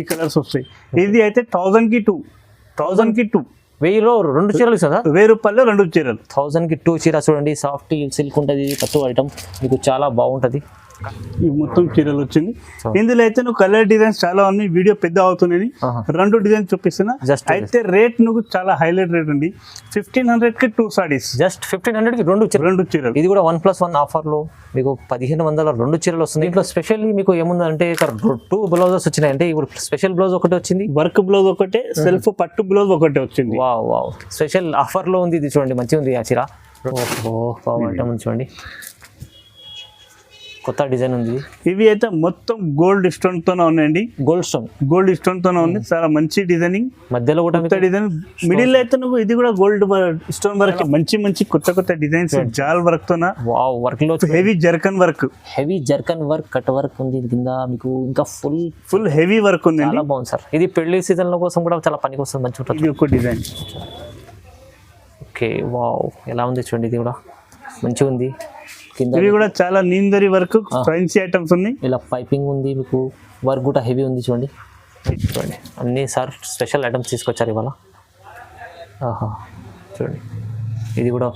ఈ కలర్స్ వస్తాయి. ఇది అయితే థౌజండ్కి టూ థౌజండ్కి టూ వెయ్యిలో రెండు చీరలు సార్ వెయ్యి రూపాయలు రెండు చీరలు. థౌజండ్కి టూ చీర చూడండి. సాఫ్ట్ సిల్క్ ఉంటుంది. పట్టు ఐటమ్ మీకు చాలా బాగుంటుంది. ఈ మొత్తం చీరలు వచ్చింది. ఇందులో అయితే నువ్వు కలర్ డిజైన్స్ చాలా ఉన్నాయి. వీడియో పెద్ద అవుతున్నాయి. రెండు డిజైన్ చూపిస్తున్నా. అయితే రేట్ నువ్వు చాలా హైలైట్ రేట్ ఉంది. ఫిఫ్టీన్ హండ్రెడ్కి టూ సారీస్ జస్ట్ ఫిఫ్టీన్ హండ్రెడ్కి రెండు రెండు చీరలు. ఇది కూడా వన్ ప్లస్ వన్ ఆఫర్లో మీకు పదిహేను వందల రెండు చీరలు వస్తుంది దీంట్లో స్పెషల్లీ మీకు ఏముందంటే ఇక్కడ టూ బ్లౌజెస్ వచ్చినాయి. అంటే ఇప్పుడు స్పెషల్ బ్లౌజ్ ఒకటి వచ్చింది. వర్క్ బ్లౌజ్ ఒకటే సెల్ఫ్ పట్టు బ్లౌజ్ ఒకటే వచ్చింది. వావ్ వావ్ స్పెషల్ ఆఫర్లో ఉంది ఇది చూడండి. మంచిగా ఉంది ఆ చీర. ఓహో. చూడండి. కొత్త డిజైన్ ఉంది. ఇవి అయితే మొత్తం గోల్డ్ స్టోన్ తోనే ఉన్నాయండి. Gold stone. గోల్డ్ స్టోన్ తోనే ఉంది. చాలా మంచి డిజైనింగ్. మధ్యలో కూడా కొత్త డిజైన్. మిడిల్ అయితే నువ్వు ఇది కూడా గోల్డ్ స్టోన్ వర్క్ మంచి మంచి కొత్త కొత్త డిజైన్స్ జాల్ వర్క్ తోన? వావ్ వర్క్లో heavy zircon work heavy zircon work cut work ఉంది. ఇది కింద మీకు ఇంకా ఫుల్ ఫుల్ హెవీ వర్క్ ఉందండి. చాలా బాగుంది సార్. ఇది పెళ్ళి సీజన్లో కోసం కూడా చాలా పనికి వస్తుంది మంచిగా ఉంటుంది. ఇది ఒక డిజైన్. ఓకే వావ్ ఎలా ఉంది చూడండి ఇది కూడా? మంచిగా ఉంది ఇవి కూడా చాలా నీందరి వర్క్ ఫ్రెన్సీ ఐటమ్స్ ఉన్నాయి. ఇలా పైపింగ్ ఉంది మీకు వర్క్ కూడా హెవీ ఉంది చూడండి. చూడండి. అన్నీ సార్ స్పెషల్ ఐటమ్స్ తీసుకొచ్చారు ఇవాళ. ఆహా చూడండి. ఇది కూడా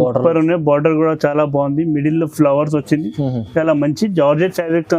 బార్డర్ ఉన్నాయి. బార్డర్ కూడా చాలా బాగుంది. మిడిల్లో ఫ్లవర్స్ వచ్చింది. చాలా మంచి georgette ఫ్యాబ్రిక్తో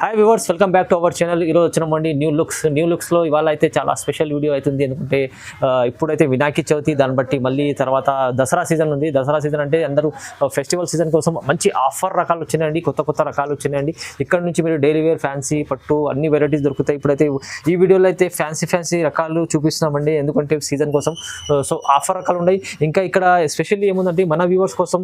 hi viewers welcome back to our channel ఈరోజు వచ్చినామండి న్యూ లుక్స్ న్యూ లుక్స్లో ఇవాళ అయితే చాలా స్పెషల్ వీడియో అవుతుంది ఎందుకంటే ఇప్పుడైతే వినాయక చవితి దాన్ని బట్టి మళ్ళీ తర్వాత దసరా సీజన్ ఉంది. దసరా సీజన్ అంటే అందరూ ఫెస్టివల్ సీజన్ కోసం మంచి ఆఫర్ రకాలు వచ్చినాయండి. కొత్త కొత్త రకాలు వచ్చినాయండి. ఇక్కడ నుంచి మీరు డైలీ వేర్ ఫ్యాన్సీ పట్టు అన్ని వెరైటీస్ దొరుకుతాయి. ఇప్పుడైతే ఈ వీడియోలో అయితే ఫ్యాన్సీ ఫ్యాన్సీ రకాలు చూపిస్తున్నామండి. ఎందుకంటే సీజన్ కోసం సో ఆఫర్ రకాలు ఉన్నాయి. ఇంకా ఇక్కడ ఎస్పెషల్లీ ఏముందంటే మన వ్యూవర్స్ కోసం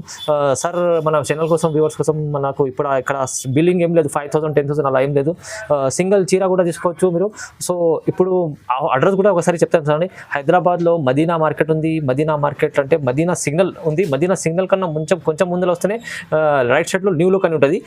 సార్ మన ఛానల్ కోసం వ్యూవర్స్ కోసం మనకు ఇప్పుడు ఇక్కడ బిల్లింగ్ ఏం లేదు. ఫైవ్ థౌసండ్ టెన్ థౌసండ్ అలా ఏం లేదు. సింగిల్ చీర కూడా తీసుకోవచ్చు మీరు. సో ఇప్పుడు అడ్రస్ కూడా ఒకసారి చెప్తాను సార్ హైదరాబాద్లో మదీనా మార్కెట్ ఉంది. మదీనా మార్కెట్ అంటే మదీనా సిగ్నల్ ఉంది. మదీనా సిగ్నల్ కన్నా కొంచెం కొంచెం ముందులో వస్తేనే రైట్ సైడ్లో న్యూ లుక్ అని ఉంటుంది.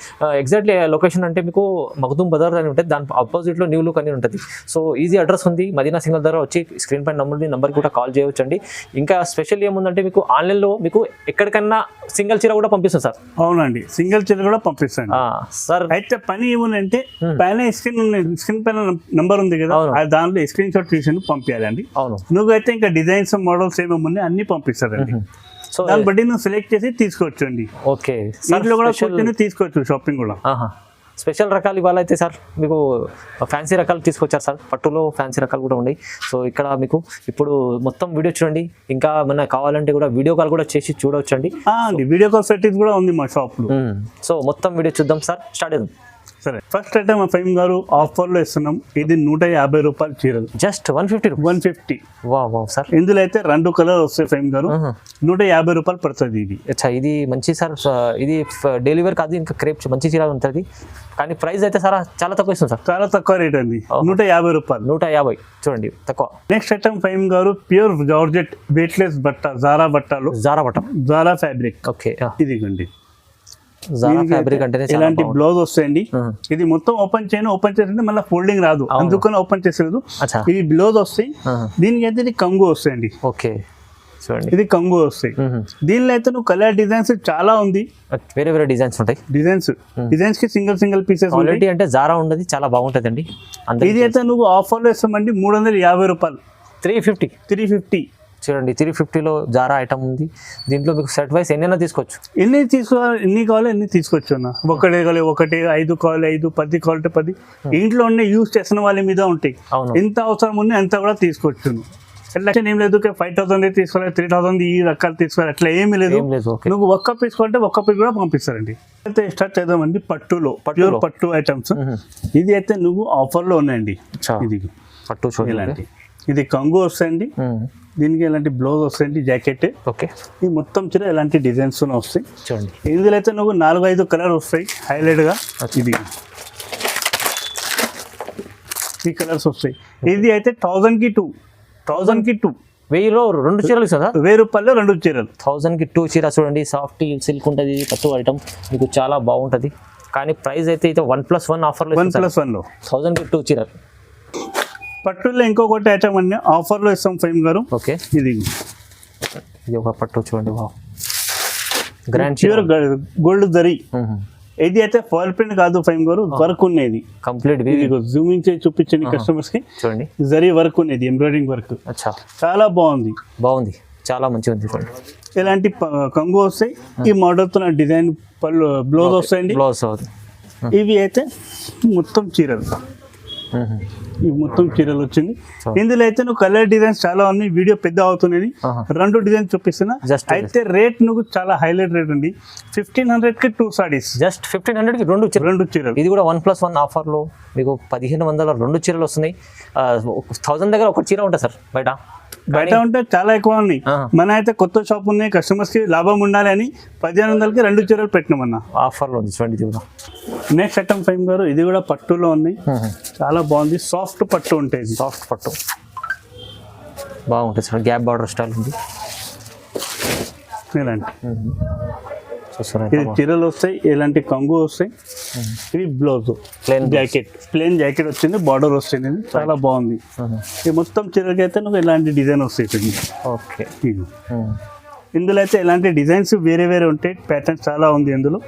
ఎగ్జాక్ట్లీ లొకేషన్ అంటే మీకు మగ్దుమ్ బజార్ అని ఉంటుంది. దాని ఆపోజిట్లో న్యూ లుక్ అని ఉంటుంది. సో ఈజీ అడ్రస్ ఉంది. మదీనా సిగ్నల్ దగ్గర వచ్చి స్క్రీన్ పైన నంబర్ నెంబర్కి కూడా కాల్ చేయవచ్చు అండి ఇంకా స్పెషల్ ఏముందంటే మీకు ఆన్లైన్లో మీకు ఎక్కడికన్నా సింగిల్ చీర కూడా పంపిస్తుంది సార్. అవునండి. సింగిల్ చీర కూడా పంపిస్తాను. సార్ అయితే పని ఏముందంటే పైన స్క్రీన్ స్క్రీన్ పైన నంబర్ ఉంది కదా దాంట్లో స్క్రీన్ షాట్ తీసి పంపించాలండి అవును. నువ్వైతే ఇంకా డిజైన్స్ మోడల్స్ ఏమేమి ఉన్నాయి అన్ని పంపిస్తారండి. సో దాన్ని బట్టి నువ్వు సెలెక్ట్ చేసి తీసుకోవచ్చు అండి ఓకే. ఇంట్లో కూడా కూర్చొని తీసుకోవచ్చు షాపింగ్ కూడా. స్పెషల్ రకాలు ఇవాళ అయితే సార్ మీకు ఫ్యాన్సీ రకాలు తీసుకొచ్చారు సార్ పట్టులో ఫ్యాన్సీ రకాలు కూడా ఉన్నాయి. సో ఇక్కడ మీకు ఇప్పుడు మొత్తం వీడియో చూడండి ఇంకా మన కావాలంటే కూడా వీడియో కాల్ కూడా చేసి చూడవచ్చండి వీడియో కాల్ సెట్టింగ్ కూడా ఉంది మా షాప్లో. సో మొత్తం వీడియో చూద్దాం సార్ స్టార్ట్ చేద్దాం. సరే. ఫస్ట్ అయితే మా ఫైమ్ గారు ఆఫర్లో ఇస్తున్నాం. ఇది నూట యాభై రూపాయలు చీరలు. Just one fifty one fifty sir ఇందులో అయితే రెండు కలర్ వస్తాయి ఫైమ్ గారు. నూట యాభై రూపాయలు పడుతుంది ఇది. అచ్చా ఇది మంచి సార్ ఇది డెలివరీ కాదు ఇంకా క్రేప్ మంచి చీర ఉంటుంది. కానీ ప్రైస్ అయితే సార్ చాలా తక్కువ ఇస్తుంది సార్. చాలా తక్కువ రేట్ అండి. నూట యాభై రూపాయలు. నూట యాభై చూడండి తక్కువ. Next item Faim garu pure georgette weightless బట్ట జారా బట్టలు. జారా బటం జారా ఫ్యాబ్రిక్ ఓకే ఇదిగోండి. ఇలాంటి. బ్లౌజ్ వస్తాయండి. ఇది మొత్తం ఓపెన్ చేయను ఓపెన్ చేస్తే మళ్ళీ ఫోల్డింగ్ రాదు. అందుకని ఓపెన్ చేసేది ఇది బ్లౌజ్ వస్తాయి. దీనికి అయితే ఇది కంగు వస్తాయండి. ఓకే. చూడండి. ఇది కంగు వస్తాయి. దీనిలో అయితే నువ్వు కలర్ డిజైన్స్ చాలా ఉంది. వేరే వేరే డిజైన్స్ ఉంటాయి. డిజైన్స్ డిజైన్స్కి సింగిల్ సింగిల్ పీసెస్ ఉంటాయి క్వాలిటీ అంటే జారా ఉండదు చాలా బాగుంటుంది అండి ఇది అయితే నువ్వు ఆఫర్లో ఇస్తామండి మూడు వందల యాభై రూపాయలు. Three fifty. Three fifty. చూడండి త్రీ ఫిఫ్టీలో జారా ఐటమ్ ఉంది. దీంట్లో మీకు సెట్ వైస్ ఎన్నైనా తీసుకోవచ్చు. ఎన్ని తీసుకోవాలి ఎన్ని కావాలి ఎన్ని తీసుకోవచ్చు అన్న? ఒకటే కావాలి ఒకటి ఐదు కావాలి ఐదు పది కావాలి పది. ఇంట్లో ఉండే యూస్ చేసిన వాళ్ళ మీద ఉంటాయి. అవును. ఎంత అవసరం ఉంది అంత కూడా తీసుకోవచ్చు. ఎలక్షన్ ఏం లేదు ఫైవ్ థౌసండ్ తీసుకోవాలి త్రీ థౌసండ్ ఈ రకాలు తీసుకోవాలి అట్లా ఏమీ లేదు. నువ్వు ఒక్క పీస్ కొంటే ఒక్క పీస్ కూడా పంపిస్తారండి. అయితే స్టార్ట్ చేద్దామండి పట్టులో పట్టులో. ప్యూర్ పట్టు ఐటమ్స్. ఇది అయితే నువ్వు ఆఫర్లో ఉన్నాయండి. ఇది. పట్టు ఇలాంటి. ఇది కంగు వస్తాయండి. దీనికి ఇలాంటి బ్లౌజ్ వస్తాయండి జాకెట్ ఓకే. ఈ మొత్తం చీర ఇలాంటి డిజైన్స్ వస్తాయి. చూడండి. ఇందులో అయితే నువ్వు నాలుగు ఐదు కలర్ వస్తాయి. హైలైట్గా ఇది. ఈ కలర్స్ వస్తాయి. ఇది అయితే థౌజండ్కి టూ థౌజండ్కి టూ వెయ్యిలో రెండు చీరలు ఇస్తుందా వెయ్యి రూపాయలు రెండు చీరలు. థౌజండ్కి టూ చీర చూడండి. సాఫ్ట్ సిల్క్ ఉంటుంది పట్టు ఐటమ్. మీకు చాలా బాగుంటుంది. కానీ ప్రైస్ అయితే అయితే వన్ ప్లస్ వన్ ఆఫర్లో వన్ ప్లస్ వన్లో థౌజండ్కి టూ చీర పట్టులో ఇంకొకటి ఐటమ్ ఆఫర్లో ఇస్తాం ఫైమ్ గారు. ఓకే. ఇది. ఇది ఒక పట్టు చూడండి బాగు గ్రాండ్ ప్యూర్ గోల్డ్ దరి. ఇది అయితే ఫాల్ ప్రింట్ కాదు ఫైమ్ గారు వర్క్ ఉన్నది. కంప్లీట్ జూమింగ్ చేసి చూపించండి కస్టమర్స్కి. చూడండి. జరీ వర్క్ ఉన్నది ఎంబ్రాయిడింగ్ వర్క్ అచ్చా. చాలా బాగుంది. బాగుంది. చాలా మంచిగా ఉంది చూడండి. ఇలాంటి కంగు వస్తాయి. ఈ మోడల్తో డిజైన్ పళ్ళు బ్లౌజ్ వస్తాయండి. బ్లౌజ్ ఇవి అయితే మొత్తం చీరలు. ఈ మొత్తం చీరలు వచ్చింది. ఇందులో అయితే నువ్వు కలర్ డిజైన్స్ చాలా ఉన్నాయి. వీడియో పెద్ద అవుతున్నది ఆహా. రెండు డిజైన్ చూపిస్తున్నా. అయితే రేట్ నువ్వు చాలా హైలైట్ రేట్ ఉంది. ఫిఫ్టీన్ హండ్రెడ్కి టూ సారీస్ జస్ట్ ఫిఫ్టీన్ హండ్రెడ్కి రెండు చీర రెండు చీరలు. ఇది కూడా వన్ ప్లస్ వన్ ఆఫర్లో మీకు పదిహేను వందల రెండు చీరలు వస్తున్నాయి. థౌజండ్ దగ్గర ఒక చీర ఉంటుంది సార్ బయట. బయట ఉంటే చాలా ఎక్కువ ఉన్నాయి. మన అయితే కొత్త షాప్ ఉన్నాయి కస్టమర్స్కి లాభం ఉండాలి అని పదిహేను వందలకి రెండు చీరలు పెట్టినామన్నా. ఆఫర్లో ఉంది చూడండి ఇది కూడా నెక్స్ట్ ఐటమ్ ఫైమ్ గారు ఇది కూడా పట్టులో ఉంది. చాలా బాగుంది. సాఫ్ట్ పట్టు ఉంటుంది సాఫ్ట్ పట్టు. బాగుంటుంది సార్ గ్యాప్ బార్డర్ స్టైల్ ఉంది. ఇది చీరలు వస్తాయి ఇలాంటి కంగు వస్తాయి. ఇది blouse plain jacket. Plain jacket వచ్చింది బార్డర్ వస్తుంది ఇది. చాలా బాగుంది. ఈ మొత్తం చీరకి అయితే నువ్వు ఇలాంటి డిజైన్ వస్తాయి ఇది. ఓకే. ఇది. ఇందులో అయితే ఇలాంటి డిజైన్స్ వేరే వేరే ఉంటాయి. ప్యాటర్న్ చాలా ఉంది ఇందులో.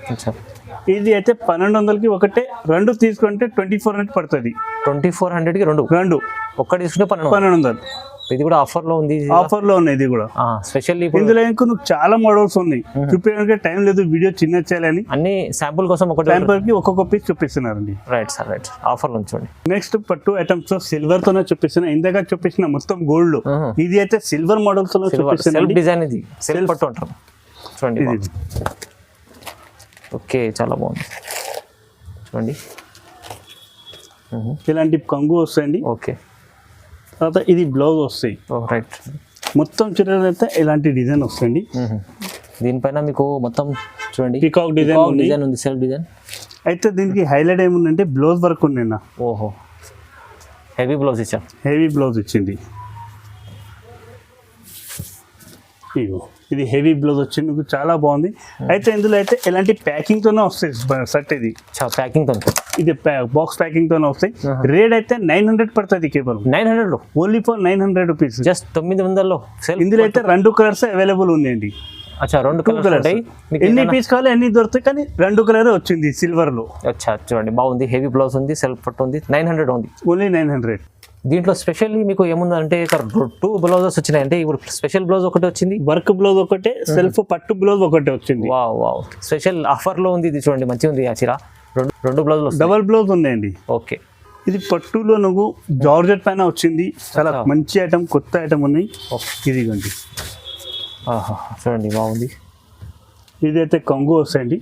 ఇది అయితే పన్నెండు వందలకి ఒకటే రెండు తీసుకుంటే ట్వంటీ ఫోర్ హండ్రెడ్ పడుతుంది. ట్వంటీ ఫోర్ హండ్రెడ్కి రెండు? రెండు. ఒక్కటి తీసుకుంటే పన్నెండు. పన్నెండు వందలు ఇది కూడా ఆఫర్లో ఉంది ఆఫర్లో ఉన్నాయి ఇది కూడా. స్పెషల్లీ ఇప్పుడు ఇందులో ఇంకా నువ్వు చాలా మోడల్స్ ఉన్నాయి. చూపించడానికి టైం లేదు వీడియో చిన్న చేయాలని. అన్ని శాంపుల్ కోసం ఒకటి టైంపర్కి ఒక్కొక్క పీస్ చూపిస్తున్నారండి. రైట్ సార్ రైట్ ఆఫర్లో ఉంచండి నెక్స్ట్ పట్టు ఐటమ్స్ సిల్వర్ తోనే చూపిస్తున్నా. ఇందాక చూపించిన మొత్తం గోల్డ్. ఇది అయితే సిల్వర్ మోడల్స్తో సెల్ఫ్ డిజైన్ ఇది. సెల్ఫ్ పట్టు అంటారు. చూడండి. ఓకే చాలా బాగుంది. చూడండి. ఇలాంటి కంగు వస్తాయండి. ఓకే తర్వాత ఇది బ్లౌజ్ వస్తాయి. రైట్ మొత్తం చీరలు అయితే ఇలాంటి డిజైన్ వస్తాయండి. దీనిపైన మీకు మొత్తం చూడండి. పికాక్ డిజైన్ డిజైన్ ఉంది. సెల్ఫ్ డిజైన్ అయితే దీనికి హైలైట్ ఏముందంటే బ్లౌజ్ వర్క్ ఉంది నా ఓహో. హెవీ బ్లౌజ్ ఇచ్చాం. హెవీ బ్లౌజ్ ఇచ్చింది. ఇగో ఇది హెవీ బ్లౌజ్ వచ్చింది. మీకు చాలా బాగుంది. అయితే ఇందులో అయితే ఇలాంటి ప్యాకింగ్ తోనే వస్తాయి షర్ట్ ఇది. ప్యాకింగ్తో ఇది బాక్స్ ప్యాకింగ్ తోనే వస్తాయి. రేట్ అయితే నైన్ హండ్రెడ్ పడుతుంది కేవలం నైన్ హండ్రెడ్లో only for nine hundred rupees just తొమ్మిది వందల్లో ఇందులో అయితే రెండు కలర్స్ అవైలబుల్ ఉందండి అచ్చా రెండు కలర్స్ ఎన్ని పీస్ కావాలి ఎన్ని దొరుకుతాయి కానీ రెండు కలర్ వచ్చింది సిల్వర్లో. అచ్చా చూడండి బాగుంది. హెవీ బ్లౌజ్ ఉంది సెల్ఫ్ పట్టు ఉంది. నైన్ హండ్రెడ్ ఉంది ఓన్లీ నైన్ హండ్రెడ్ దీంట్లో స్పెషల్లీ మీకు ఏముందంటే ఇక్కడ టూ బ్లౌజెస్ వచ్చినాయి. అంటే ఇప్పుడు స్పెషల్ బ్లౌజ్ ఒకటి వచ్చింది? వర్క్ బ్లౌజ్ ఒకటే సెల్ఫ్ పట్టు బ్లౌజ్ ఒకటే వచ్చింది. వావ్ వావ్ స్పెషల్ ఆఫర్లో ఉంది ఇది చూడండి మంచిగా ఉంది ఆ చీర రెండు రెండు బ్లౌజులు డబల్ బ్లౌజ్ ఉన్నాయండి. ఓకే. ఇది పట్టులో నువ్వు జార్జెట్ పైన వచ్చింది. చాలా మంచి ఐటమ్ కొత్త ఐటమ్ ఉన్నాయి. ఓకే. ఇదిగోండి. ఆహా చూడండి బాగుంది. ఇదైతే కొంగు వస్తాయండి.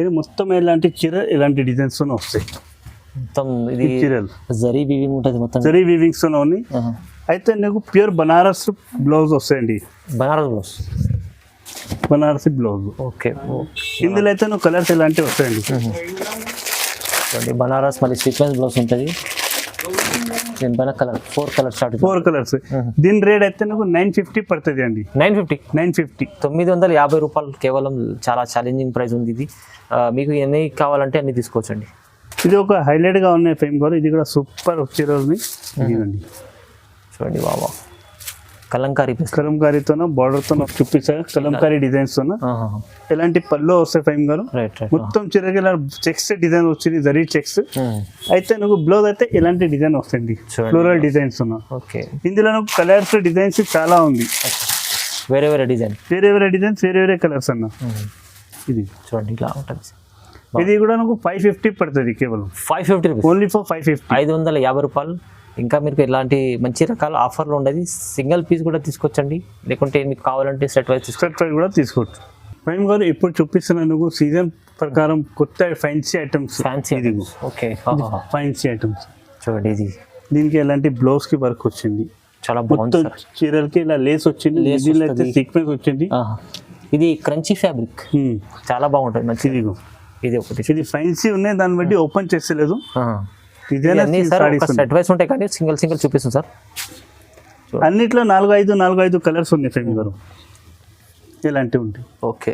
ఇది మొత్తం ఇలాంటి చీర ఇలాంటి డిజైన్స్ వస్తాయి. మొత్తం ఇది జరీ వీవింగ్ ఉంటుంది మొత్తం. జరీ వీవింగ్స్ ఉన్నాయి. అయితే నీకు ప్యూర్ బనారస్ బ్లౌజ్ వస్తాయండి. Banaras blouse Banarasi blouse. Okay ఇందులో అయితే నువ్వు కలర్స్ ఇలాంటివి వస్తాయండి? చూడండి బనారస్ మళ్ళీ సీక్వెన్స్ బ్లౌజ్ ఉంటుంది. దీనిపైన colour four colour start four colours. దీని రేట్ అయితే నీకు నైన్ ఫిఫ్టీ పడుతుంది అండి. Nine fifty? Nine fifty. తొమ్మిది వందల యాభై రూపాయలు కేవలం చాలా ఛాలెంజింగ్ ప్రైస్ ఉంది ఇది. మీకు ఎన్ని కావాలంటే అన్ని తీసుకోవచ్చండి. ఇది ఒక హైలైట్గా ఉన్నాయి ఫేమ్ గారు ఇది కూడా సూపర్ చీరలు ఇదిగోండి. చూడండి బాబా కలంకారీ కలంకారీతోనో బార్డర్ తోనో చూపిస్తారు కలంకారీ డిజైన్స్ తోన ఎలాంటి పళ్ళు వస్తాయి ఫైమ్ గారు? మొత్తం చీరకి ఇలా చెక్స్ డిజైన్ వచ్చింది జరీ చెక్స్. అయితే నువ్వు బ్లౌజ్ అయితే ఇలాంటి డిజైన్ వస్తుంది. ఫ్లోరల్ డిజైన్స్ ఉన్న ఓకే ఇందులో నువ్వు కలర్స్ డిజైన్స్ చాలా ఉంది. వేరే వేరే డిజైన్. వేరే వేరే డిజైన్స్ వేరే వేరే కలర్స్ అన్న. ఇది. చూడండి ఇలా ఉంటుంది. ఇది కూడా నాకు ఫైవ్ ఫిఫ్టీ పడుతుంది కేవలం. Five fifty only for five fifty ఐదు వందల యాభై రూపాయలు. ఇంకా మీకు ఇలాంటి మంచి రకాల ఆఫర్లు ఉండేది సింగిల్ పీస్ కూడా తీసుకొచ్చండి. లేకుంటే మీకు కావాలంటే సెట్ వైజ్ సెట్ ప్రైస్ కూడా తీసుకోవచ్చు. ఫైమ్ గారు ఇప్పుడు చూపిస్తున్న నువ్వు సీజన్ ప్రకారం కొత్త fancy items fancy okay. Fancy items చూడండి ఇది. దీనికి ఎలాంటి బ్లౌజ్కి వర్క్ వచ్చింది? చాలా బాగుంది మొత్తం చీరలకి ఇలా లేస్ వచ్చింది లేస్ అయితే. సీక్వెన్స్ వచ్చింది. ఇది క్రంచీ ఫ్యాబ్రిక్. చాలా బాగుంటుంది మంచిది ఇది ఒకటి. ఇది ఫైన్సీ ఉన్నాయి దాన్ని బట్టి ఓపెన్ చేస్తలేదు. అన్ని సార్. సెట్ వైస్ ఉంటాయి కానీ సింగిల్ సింగిల్ చూపిస్తుంది సార్. అన్నిట్లో నాలుగు ఐదు నాలుగు ఐదు కలర్స్ ఉన్నాయి ఫ్రెండ్ గారు. ఇలాంటివి ఉంటాయి. ఓకే.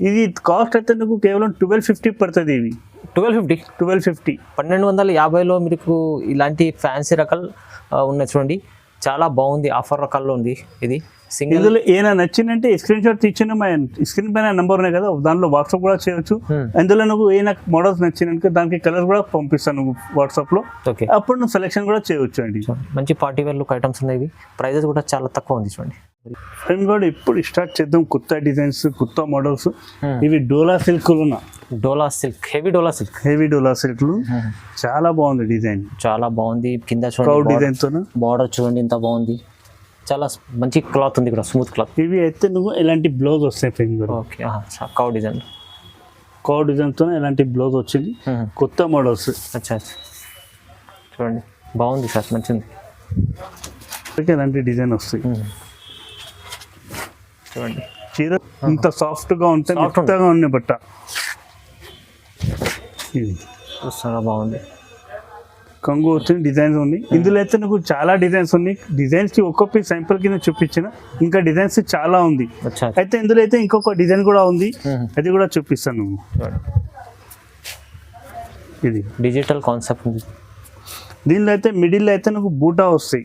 ఇది కాస్ట్ అయితే నీకు కేవలం ట్వెల్వ్ ఫిఫ్టీ పడుతుంది ఇవి ట్వెల్వ్ ఫిఫ్టీ? Twelve fifty. పన్నెండు వందల యాభైలో మీకు ఇలాంటి ఫ్యాన్సీ రకాలు ఉన్నాయి చూడండి. చాలా బాగుంది ఆఫర్ రకాల్లో ఉంది ఇది. ఇందులో ఏమైనా నచ్చిందంటే స్క్రీన్ షాట్ తీసిన మా స్క్రీన్ పైన నెంబర్ ఉన్నాయి కదా దాంట్లో వాట్సాప్ కూడా చేయొచ్చు. Hmm. అందులో నువ్వు ఏమైనా మోడల్స్ నచ్చినాక దానికి కలర్ కూడా పంపిస్తాను నువ్వు వాట్సాప్లో ఓకే అప్పుడు నువ్వు సెలెక్షన్ కూడా చేయొచ్చు అండి. మంచి పార్టీ వేర్ లుక్ ఐటమ్స్ ఉన్నాయి ప్రైజెస్ కూడా చాలా తక్కువ ఉంది చూడండి. ఫ్రెండ్ కూడా ఇప్పుడు స్టార్ట్ చేద్దాం. కొత్త డిజైన్స్ కొత్త మోడల్స్ Hmm. ఇవి డోలా ఉన్న. డోలా సిల్క్ హెవీ డోలా సిల్క్. హెవీ డోలా సిల్క్లు. చాలా బాగుంది డిజైన్ చాలా బాగుంది. కింద చూడండి డిజైన్తో బార్డర్ చూడండి ఎంత బాగుంది. చాలా మంచి క్లాత్ ఉంది ఇక్కడ స్మూత్ క్లాత్. ఇవి అయితే నువ్వు ఎలాంటి బ్లౌజ్ వస్తాయి కూడా? Okay cow design. కౌ డిజైన్తో ఎలాంటి బ్లౌజ్ వచ్చింది? కొత్త మోడల్స్. అచ్చా చూడండి బాగుంది సార్ మంచిది ఎలాంటి డిజైన్ వస్తాయి. చూడండి. చీర ఇంత సాఫ్ట్గా ఉంటాయి Soft ఉంది. మెత్తగా ఉన్నాయి బట్ట. ఇది. బాగుంది. కంగు వచ్చిన డిజైన్స్ ఉన్నాయి. ఇందులో అయితే నాకు చాలా డిజైన్స్ ఉన్నాయి. డిజైన్స్కి ఒక్కొక్క పీస్ శాంపుల్ కింద చూపించిన ఇంకా డిజైన్స్ చాలా ఉంది. అయితే ఇందులో అయితే ఇంకొక డిజైన్ కూడా ఉంది. అది కూడా చూపిస్తాను. ఇది. డిజిటల్ కాన్సెప్ట్ ఉంది దీనిలో అయితే మిడిల్ అయితే నాకు బూటా వస్తాయి.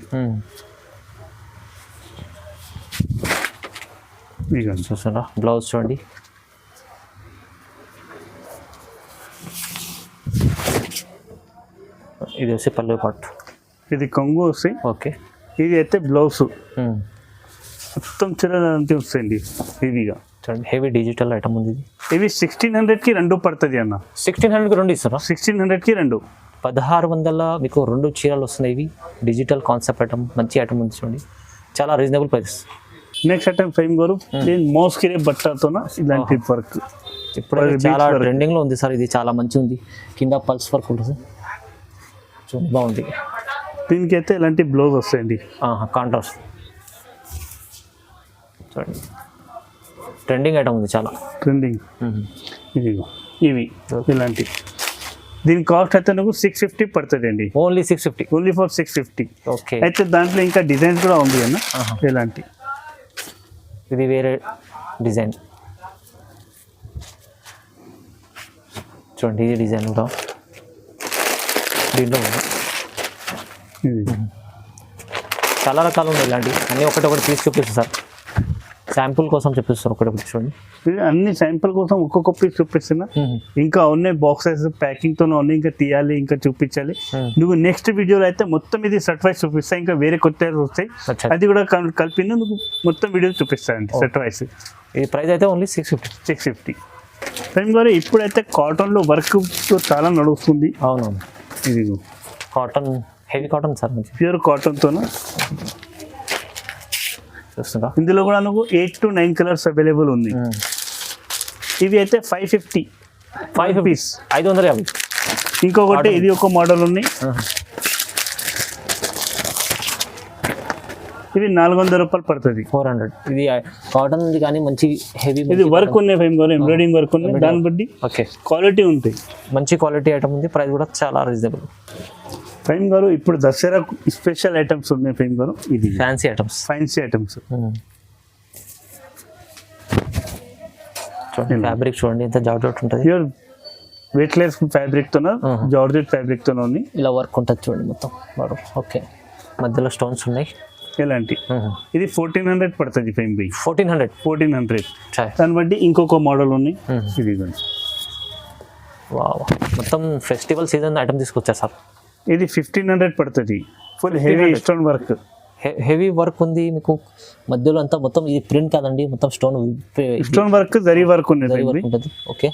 బ్లౌజ్ చూడండి. ఇది వచ్చి పల్లె పట్టు ఇది కొంగు వస్తాయి. ఓకే. ఇది అయితే బ్లౌజ్. మొత్తం చీరలు అంతే వస్తాయండి హెవీగా. చూడండి హెవీ డిజిటల్ ఐటమ్ ఉంది ఇది. ఇవి సిక్స్టీన్ హండ్రెడ్కి రెండు పడుతుంది అన్న. సిక్స్టీన్ హండ్రెడ్కి రెండు ఇస్తారా? సిక్స్టీన్ హండ్రెడ్కి రెండు. పదహారు వందల మీకు రెండు చీరలు వస్తున్నాయి ఇవి. డిజిటల్ కాన్సెప్ట్ ఐటమ్ మంచి ఐటమ్ ఉంది చూడండి. చాలా reasonable price next item Faim garu. నేను మోస్కిరే బట్టతో ఇలాంటి వర్క్ ఇప్పుడు చాలా. ట్రెండింగ్లో ఉంది సార్. ఇది చాలా మంచి ఉంది. కింద పల్స్ వర్క్ ఉంటుంది. బాగుంది. దీనికి అయితే ఇలాంటి బ్లౌజ్ వస్తాయండి? కాంట్రాస్ట్ చూడండి. ట్రెండింగ్ ఐటమ్ ఉంది చాలా. ట్రెండింగ్ ఇదిగో ఇవి ఇలాంటి. దీని కాస్ట్ అయితే నాకు సిక్స్ ఫిఫ్టీ పడుతుంది అండి only six fifty only for six fifty okay. అయితే దాంట్లో ఇంకా డిజైన్స్ కూడా ఉంది అన్న. ఇలాంటి ఇది వేరే డిజైన్. చూడండి ఇది డిజైన్ కూడా దీంట్లో ఉంది. ఇది చాలా రకాలు ఉన్నాయి ఇలాంటి అన్నీ ఒకటి ఒకటి తీసి చూపిస్తారు సార్. శాంపుల్ కోసం చూపిస్తారు ఒకటి ఒకటి చూడండి. అన్ని శాంపుల్ కోసం ఒక్కొక్క పీస్ చూపిస్తున్నా. ఇంకా ఉన్నాయి బాక్సెస్ ప్యాకింగ్ ఉన్నాయి ఇంకా తీయాలి ఇంకా చూపించాలి. నువ్వు నెక్స్ట్ వీడియోలో అయితే మొత్తం ఇది సెట్ వైస్ చూపిస్తా ఇంకా వేరే కొత్త వస్తాయి. అది కూడా కల్- కలిపి నువ్వు మొత్తం వీడియో చూపిస్తానండి సెట్ వైస్ ఈ ప్రైస్ అయితే only six fifty six fifty time గారు ఇప్పుడైతే కాటన్లో వర్క్ చాలా నడుస్తుంది. అవునవును. ఇది cotton heavy cotton sir pure కాటన్తో చూస్తుందా ఇందులో కూడా నువ్వు eight to nine colours available ఉంది. ఇవి అయితే five fifty five fifty piece ఐదు వందల యాభై. ఇంకొకటి ఇది ఒక మోడల్ ఉంది. ఇది నాలుగు వందల రూపాయలు పడుతుంది. Four hundred. ఇది కాటన్ ఉంది కానీ మంచి హెవీ ఇది వర్క్ ఉన్నాయి గారు ఎంబ్రాయిడింగ్ వర్క్ ఉన్నాయి దాన్ని బట్టి ఓకే. క్వాలిటీ ఉంటాయి. మంచి క్వాలిటీ ఐటమ్ ఉంది ప్రైస్ కూడా చాలా రీజనబుల్ ఫైమ్ గారు ఇప్పుడు దసరా స్పెషల్ ఐటమ్స్ ఉన్నాయి ఫైమ్ గారు ఇది. ఫ్యాన్సీ ఐటమ్స్ ఫ్యాన్సీ ఐటమ్స్ చూడండి ఫ్యాబ్రిక్ చూడండి ఎంత జార్జెట్ ఉంటుంది. ప్యూర్ వెయిట్లెస్ ఫ్యాబ్రిక్తో Uh-huh. జార్జెట్ ఫ్యాబ్రిక్తో ఉంది? ఇలా వర్క్ ఉంటుంది చూడండి మొత్తం. ఓకే మధ్యలో స్టోన్స్ ఉన్నాయి. ఇలాంటి ఇది ఫోర్టీన్ హండ్రెడ్ పడుతుంది ఫైమ్ బై ఫోర్టీన్ హండ్రెడ్ ఫోర్టీన్ హండ్రెడ్ దాన్ని బట్టి ఇంకొక మోడల్ ఉంది. ఇది మొత్తం ఫెస్టివల్ సీజన్ ఐటమ్ తీసుకొచ్చారు సార్? ఇది ఫిఫ్టీన్ హండ్రెడ్ పడుతుంది. Full heavy 1500. Stone work heavy work ఉంది మీకు. మధ్యలో అంతా మొత్తం ఇది ప్రింట్ కాదండి. మొత్తం stone stone work zari work ఉంది ఓకే.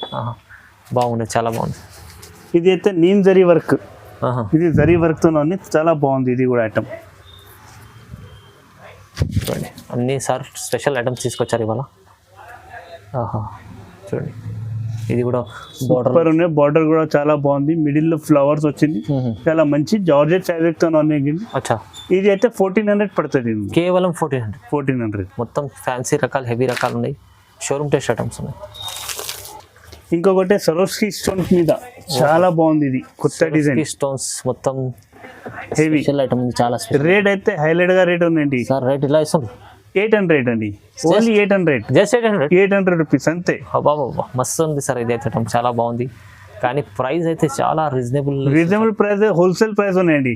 బాగుంది. చాలా బాగుంది. ఇది అయితే నీమ్ జరీ వర్క్. ఇది జరీ వర్క్తో ఉంది. చాలా బాగుంది. ఇది కూడా ఐటమ్ చూడండి. అన్ని సార్ స్పెషల్ ఐటమ్స్ తీసుకొచ్చారు ఇవాళ. ఆహా చూడండి. ఇది కూడా బార్డర్ ఉన్నాయి. బార్డర్ కూడా చాలా బాగుంది. మిడిల్లో ఫ్లవర్స్ వచ్చింది. చాలా మంచి జార్జెట్ ఫ్యాబ్రిక్తో అచ్చా. ఇది అయితే ఫోర్టీన్ హండ్రెడ్ పడుతుంది కేవలం ఫోర్టీన్ హండ్రెడ్ ఫోర్టీన్ హండ్రెడ్ మొత్తం ఫ్యాన్సీ రకాలు హెవీ రకాలు ఉన్నాయి. షోరూమ్ టెస్ట్ ఐటమ్స్ ఉన్నాయి. ఇంకొకటి సరోస్కి స్టోన్స్ మీద. చాలా బాగుంది ఇది. కొత్త డిజైన్. స్టోన్స్ మొత్తం హెవీ ఐటమ్ ఉంది చాలా రేట్ అయితే హైలైట్గా రేట్ ఉందండి. సార్ రేట్ ఇలా ఇస్తుంది ఎయిట్ హండ్రెడ్ అండి. Only eight hundred just eight hundred eight hundred rupees అంతే. బాబా మస్తు ఉంది సార్ ఇది అయితే చాలా బాగుంది. కానీ ప్రైస్ అయితే చాలా reasonable reasonable price wholesale price ఉన్నాయండి.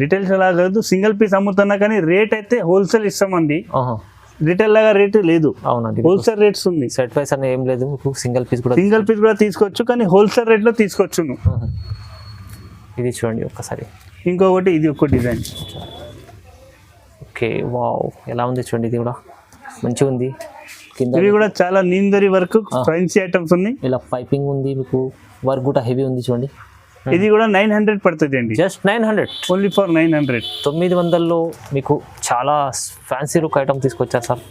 రిటైల్స్ అలా కాదు సింగిల్ పీస్ అమ్ముతున్నా కానీ రేట్ అయితే హోల్సేల్ ఇస్తామండి. రిటైల్ లాగా రేట్ లేదు. అవునండి హోల్సేల్ రేట్స్ ఉంది. సెట్ ప్రైస్ అని ఏం లేదు సింగిల్ పీస్ కూడా సింగిల్ పీస్ కూడా తీసుకోవచ్చు కానీ హోల్సేల్ రేట్లో తీసుకోవచ్చు. ఇది చూడండి ఒక్కసారి. ఇంకొకటి ఇది ఒక డిజైన్. Okay wow. ఎలా ఉంది చూడండి ఇది కూడా? మంచిగా ఉంది. కింద ఇవి కూడా చాలా నీందరి వరకు ఫ్రెంచ్ ఐటమ్స్ ఉన్నాయి. ఇలా పైపింగ్ ఉంది మీకు వర్క్ కూడా హెవీ ఉంది చూడండి. ఇది కూడా నైన్ హండ్రెడ్ పడుతుంది అండి. Just nine hundred only for nine hundred తొమ్మిది వందల్లో మీకు చాలా ఫ్యాన్సీ లుక్ ఐటమ్ తీసుకొచ్చారు సార్.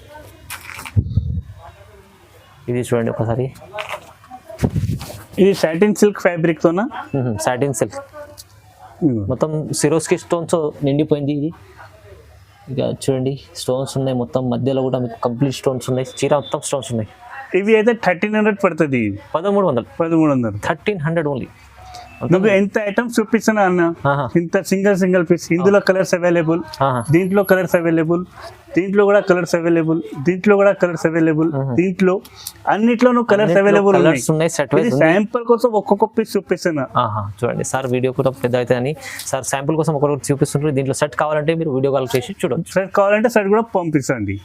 ఇది చూడండి ఒకసారి. ఇది సాటిన్ సిల్క్ ఫ్యాబ్రిక్ తోన? సాటిన్ సిల్క్ మొత్తం సిరోస్కి స్టోన్స్ నిండిపోయింది. ఇది ఇక చూడండి స్టోన్స్ ఉన్నాయి. మొత్తం మధ్యలో కూడా మీకు కంప్లీట్ స్టోన్స్ ఉన్నాయి. చీర మొత్తం స్టోన్స్ ఉన్నాయి. ఇవి అయితే థర్టీన్ హండ్రెడ్ పడుతుంది. పదమూడు వందలు. పదమూడు వందలు. Thirteen hundred only. నువ్వు ఎంత ఐటమ్స్ చూపిస్తున్నా అన్న? ఇంత సింగిల్ సింగిల్ పీస్ ఇందులో కలర్స్ అవైలబుల్ దీంట్లో కలర్స్ అవైలబుల్ దీంట్లో కూడా కలర్స్ అవైలబుల్ దీంట్లో కూడా కలర్స్ అవైలబుల్ దీంట్లో అన్నిట్లోనూ కలర్స్ అవైలబుల్ ఉన్నాయి. సెట్ శాంపుల్ కోసం ఒక్కొక్క పీస్ చూపిస్తున్నా. చూడండి. సార్ వీడియో కూడా పెద్ద అయితే అని సార్ శాంపుల్ కోసం ఒకరు చూపిస్తుంటారు. దీంట్లో సెట్ కావాలంటే మీరు వీడియో కాల్ చేసి చూడొచ్చు. సైడ్ కావాలంటే సైడ్ కూడా పంపిస్తాండి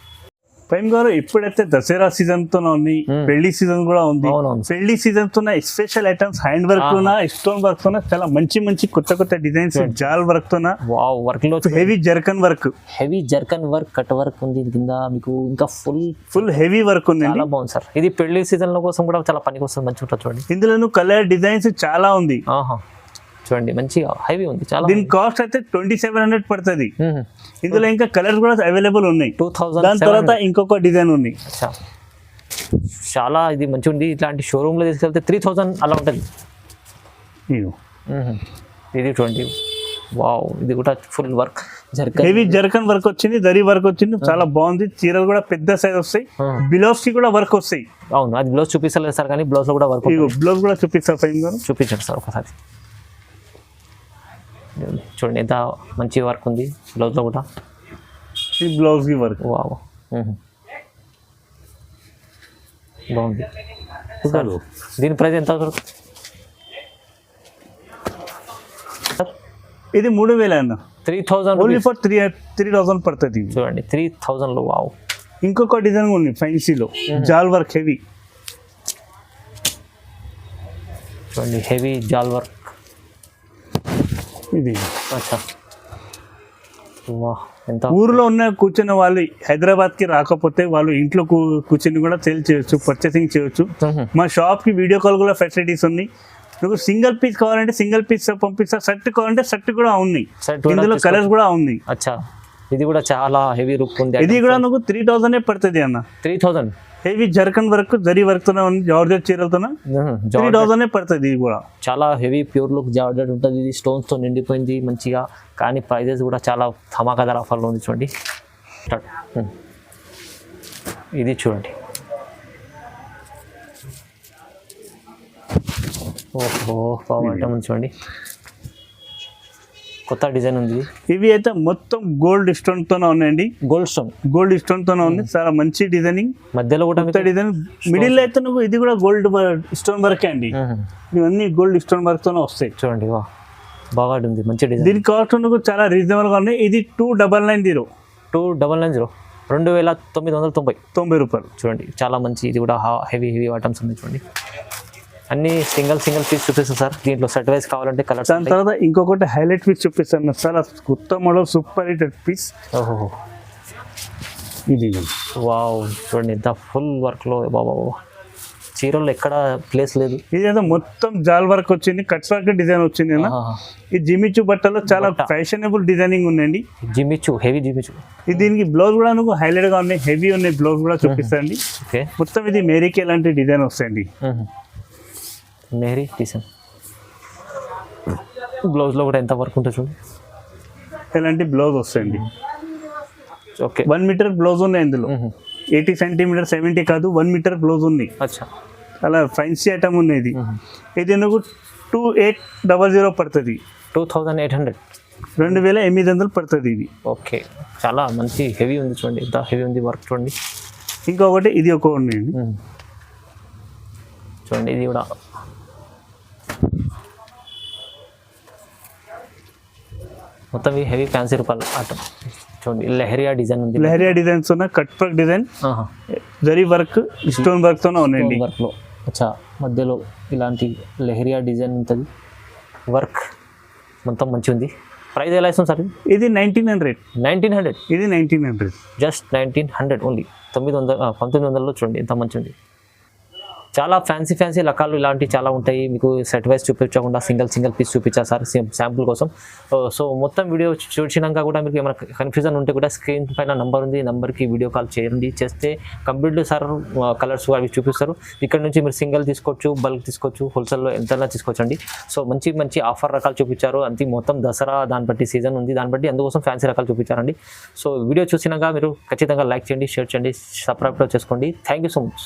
పైన గారు ఇప్పుడైతే దసరా సీజన్తో ఉంది పెళ్ళి సీజన్ కూడా ఉంది. పెళ్ళి సీజన్తో స్పెషల్ ఐటమ్స్ హ్యాండ్ వర్క్ తోన స్టోన్ వర్క్ తోన చాలా మంచి మంచి కొత్త కొత్త డిజైన్స్ జాల్ వర్క్ తోన వావ్ వర్క్లో heavy zircon work heavy zircon work cut work ఉంది కింద. మీకు ఇంకా ఫుల్ ఫుల్ హెవీ వర్క్ ఉందండి. చాలా బాగుంది సార్. ఇది పెళ్ళి సీజన్లో కోసం కూడా చాలా పనికి వస్తుంది మంచిగా ఉంటుంది చూడండి. ఇందులోను కలర్ డిజైన్స్ చాలా ఉంది. ఆహా. చూడండి మంచిగా హెవీ ఉంది చాలా దీని కాస్ట్ అయితే ట్వంటీ సెవెన్ హండ్రెడ్ పడుతుంది ఇందులో ఇంకా కలర్స్ కూడా అవైలబుల్ ఉన్నాయి. టూ దాని తర్వాత ఇంకొక డిజైన్ ఉంది. చాలా ఇది మంచిగా ఉంది ఇట్లాంటి షోరూమ్లో తీసుకెళ్తే త్రీ థౌజండ్ అలా ఉంటుంది. ఇది ట్వంటీ వావ్ ఇది కూడా full work zircon heavy zircon work వచ్చింది దరి వర్క్ వచ్చింది చాలా బాగుంది. చీరలు కూడా పెద్ద సైజ్ వస్తాయి. ఆ. బిలౌస్కి కూడా వర్క్ వస్తాయి. అవును అది బ్లౌజ్ చూపిస్తలేదు సార్ కానీ బ్లౌజ్లో కూడా వర్క్ బ్లౌజ్ కూడా చూపిస్తా ఫైన్ గారు చూపించండి సార్ ఒకసారి. చూడండి ఎంత మంచి వర్క్ ఉంది. బ్లౌజ్లో కూడా. ఈ బ్లౌజ్కి వర్క్ వావ్. బాగుంది. దీని ప్రైస్ ఎంత ఇది మూడు వేల అన్న. Three thousand only for three three thousand పడుతుంది. చూడండి త్రీ థౌజండ్లో వావ్ ఇంకొక డిజైన్ ఉంది ఫైన్సీలో జాల్ వర్క్ హెవీ చూడండి హెవీ జాల్ వర్క్ ఇది. అచ్చా. ఎంత ఊర్లో ఉన్న కూర్చున్న వాళ్ళు హైదరాబాద్కి రాకపోతే వాళ్ళు ఇంట్లో కూర్చొని కూడా సేల్ చేయొచ్చు పర్చేసింగ్ చేయొచ్చు. మా షాప్కి వీడియో కాల్ కూడా ఫెసిలిటీస్ ఉంది మీకు సింగిల్ పీస్ కావాలంటే సింగిల్ పీస్ పంపిస్తా సెట్ కావాలంటే సెట్ కూడా కూడా ఇందులో కలర్స్ కూడా ఉంది అచ్చా. ఇది కూడా చాలా హెవీ లుక్ ఉంది. ఇది కూడా నువ్వు త్రీ థౌసండ్ పడుతుంది అన్న? Three thousand heavy zircon work zari work తోనే ఉంది జార్జెట్ చీరలతోనే? త్రీ థౌసండ్ పడుతుంది ఇది కూడా. చాలా హెవీ ప్యూర్ లుక్ జార్జెట్ ఉంటుంది. ఇది స్టోన్స్తో నిండిపోయింది మంచిగా. కానీ ప్రైజెస్ కూడా చాలా ధమాకాదార్ ఆఫర్లో ఉంది చూడండి. ఇది చూడండి. ఓహో పావు ఐటమ్ చూడండి. కొత్త డిజైన్ ఉంది. ఇవి అయితే మొత్తం గోల్డ్ స్టోన్ తోనే ఉన్నాయండి. Gold stone. గోల్డ్ స్టోన్ తోనే ఉంది. చాలా మంచి డిజైనింగ్. మధ్యలో కూడా కొత్త డిజైన్. మిడిల్ అయితే నువ్వు ఇది కూడా గోల్డ్ స్టోన్ వర్క్ అండి. ఇవన్నీ గోల్డ్ స్టోన్ వర్క్ తోనే వస్తాయి. చూడండి వా. బాగా ఉంది మంచి డిజైన్. దీని కాస్ట్ నువ్వు చాలా రీజనబుల్గా ఉన్నాయి. ఇది two double nine zero. Two double nine zero. రెండు వేల తొమ్మిది వందల తొంభై. తొంభై రూపాయలు. చూడండి చాలా మంచి ఇది కూడా హెవీ హెవీ ఐటమ్స్ ఉన్నాయి చూడండి. అన్ని సింగిల్ సింగిల్ పీస్ చూపిస్తాను సార్. దీంట్లో సెట్ వైజ్ కావాలంటే కలర్స్ దాని తర్వాత ఇంకొకటి హైలైట్ పీస్ చూపిస్తాను చాలా కొత్త మోడల్ సూపర్ హిట్ పీస్ ఓహో. ఇది వావ్ చూడండి ఎంత ఫుల్ వర్క్లో బాబా చీరల్లో ఎక్కడ ప్లేస్ లేదు. ఇది ఏదో మొత్తం జాల్ వర్క్ వచ్చింది కట్స్ వర్క్ డిజైన్ వచ్చింది ఈ జిమిచు బట్టలో చాలా ఫ్యాషనబుల్ డిజైనింగ్ ఉందండి. జిమ్మిచ్చు హెవీ ఇది దీనికి బ్లౌజ్ కూడా నువ్వు హైలైట్గా ఉన్నాయి హెవీ ఉన్నాయి బ్లౌజ్ కూడా చూపిస్తాండి ఓకే. మొత్తం ఇది మేరీకే లాంటి డిజైన్ వస్తాయండి. నెహరీ టీసన్ బ్లౌజ్లో కూడా ఎంత వర్క్ ఉంటుంది చూడండి ఇలాంటి బ్లౌజ్ వస్తాయండి. ఓకే వన్ మీటర్ బ్లౌజ్ ఉన్నాయి ఇందులో. ఎయిటీ సెంటీమీటర్ సెవెంటీ కాదు వన్ మీటర్ బ్లౌజ్ ఉంది. అచ్చా. అలా ఫ్యాన్సీ ఐటమ్ ఉంది ఇది. ఇది నువ్వు టూ ఎయిట్ డబల్ జీరో పడుతుంది. టూ థౌజండ్ ఎయిట్ హండ్రెడ్ రెండు వేల ఎనిమిది వందలు పడుతుంది ఇది. ఓకే చాలా మంచి హెవీ ఉంది చూడండి. ఎంత హెవీ ఉంది వర్క్ చూడండి. ఇంకొకటి ఇది ఒక ఉన్నాయండి మ్మ్. చూడండి ఇది కూడా. మొత్తం ఈ హెవీ ఫ్యాన్సీ రూపాయలు ఆటం. చూడండి లెహరియా డిజైన్ ఉంది. లహరియా డిజైన్స్ ఉన్న cut work design. Zari work stone work తోనే ఉన్నాయండి. వర్క్లో. అచ్చా మధ్యలో ఇలాంటి లెహరియా డిజైన్ ఉంటుంది. వర్క్ మొత్తం మంచిగా ఉంది ప్రైస్ ఎలా ఇస్తుంది సార్? ఇది నైన్టీన్ హండ్రెడ్. Nineteen hundred? ఇది nineteen hundred. Just nineteen hundred only. తొమ్మిది వందల పంతొమ్మిది వందలలో చూడండి ఎంత మంచి ఉంది చాలా ఫ్యాన్సీ ఫ్యాన్సీ రకాలు ఇలాంటివి చాలా ఉంటాయి. మీకు సెట్ వైజ్ చూపించకుండా సింగిల్ సింగిల్ పీస్ చూపించారు సార్ శాంపుల్ కోసం. సో మొత్తం వీడియో చూసినాక కూడా మీకు ఏమైనా కన్ఫ్యూజన్ ఉంటే కూడా స్క్రీన్ పైన నంబర్ ఉంది. నంబర్కి వీడియో కాల్ చేయండి. చేస్తే కంప్లీట్లీ సార్ కలర్స్ అవి చూపిస్తారు. ఇక్కడ నుంచి మీరు సింగిల్ తీసుకోవచ్చు బల్క్ తీసుకోవచ్చు హోల్సేల్లో ఎంతైనా తీసుకోవచ్చండి. సో మంచి మంచి ఆఫర్ రకాలు చూపించారు. అంతే మొత్తం దసరా దాన్ని బట్టి సీజన్ ఉంది. దాన్ని బట్టి అందుకోసం ఫ్యాన్సీ రకాలు చూపించారండి. సో వీడియో చూసినాక మీరు ఖచ్చితంగా లైక్ చేయండి షేర్ చేయండి సబ్స్క్రైబ్ చేసుకోండి. Thank you so much